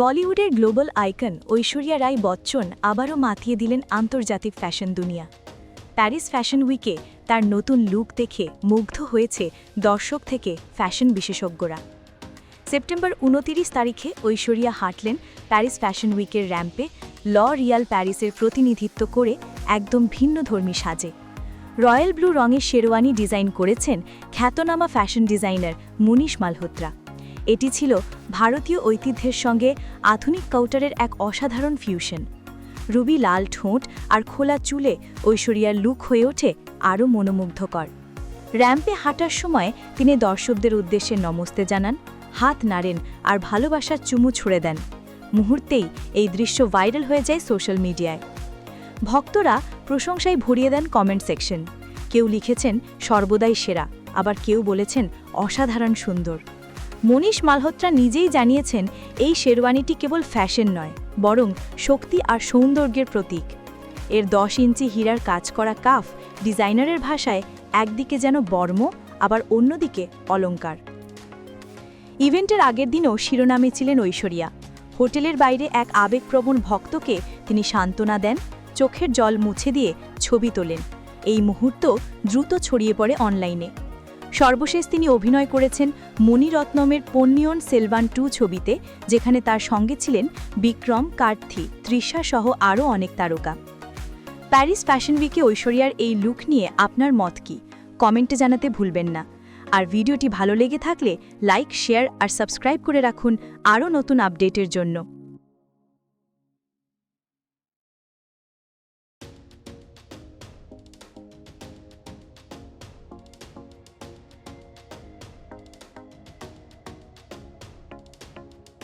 বলিউডের global icon Aishwarya Rai Bachchan আবারও মাতিয়ে দিলেন আন্তর্জাতিক ফ্যাশন দুনিয়া। প্যারিস ফ্যাশন উইকে তার নতুন লুক দেখে মুগ্ধ হয়েছে দর্শক থেকে ফ্যাশন বিশেষজ্ঞরা। সেপ্টেম্বর উনতিরিশ তারিখে ঐশ্বরিয়া হাঁটলেন প্যারিস ফ্যাশন উইকের র্যাম্পে ল রিয়াল প্যারিসের প্রতিনিধিত্ব করে একদম ভিন্ন ধর্মী সাজে। রয়্যাল ব্লু রঙের শেরওয়ানি ডিজাইন করেছেন খ্যাতনামা ফ্যাশন ডিজাইনার মুনিশ মালহোত্রা। এটি ছিল ভারতীয় ঐতিহ্যের সঙ্গে আধুনিক কাউটারের এক অসাধারণ ফিউশন রুবি লাল ঠোঁট আর খোলা চুলে ঐশ্বরিয়ার লুক হয়ে ওঠে আরও মনোমুগ্ধকর। র্যাম্পে হাঁটার সময় তিনি দর্শকদের উদ্দেশ্যে নমস্তে জানান, হাত নাড়েন আর ভালোবাসার চুমু ছুড়ে দেন। মুহূর্তেই এই দৃশ্য ভাইরাল হয়ে যায় সোশ্যাল মিডিয়ায়। ভক্তরা প্রশংসায় ভরিয়ে দেন কমেন্ট সেকশন কেউ লিখেছেন, সর্বদাই সেরা। আবার কেউ বলেছেন, অসাধারণ সুন্দর। মনীষ মালহোত্রা নিজেই জানিয়েছেন, এই শেরওয়ানিটি কেবল ফ্যাশন নয়, বরং শক্তি আর সৌন্দর্যের প্রতীক। এর দশ ইঞ্চি হীরার কাজ করা কাফ ডিজাইনারের ভাষায় একদিকে যেন বর্ম, আবার অন্যদিকে অলংকার ইভেন্টের আগের দিনও শিরোনামে ছিলেন ঐশ্বরিয়া। হোটেলের বাইরে এক আবেগপ্রবণ ভক্তকে তিনি সান্ত্বনা দেন, চোখের জল মুছে দিয়ে ছবি তোলেন। এই মুহূর্ত দ্রুত ছড়িয়ে পড়ে অনলাইনে। সর্বশেষ তিনি অভিনয় করেছেন মণিরত্নমের পন্নিয়ন সেলভান টু ছবিতে, যেখানে তার সঙ্গে ছিলেন বিক্রম, কার্থি, তৃষা সহ আরও অনেক তারকা। প্যারিস ফ্যাশন উইকে ঐশ্বরিয়ার এই লুক নিয়ে আপনার মত কি? কমেন্টে জানাতে ভুলবেন না। আর ভিডিওটি ভালো লেগে থাকলে লাইক, শেয়ার আর সাবস্ক্রাইব করে রাখুন আরও নতুন আপডেটের জন্য।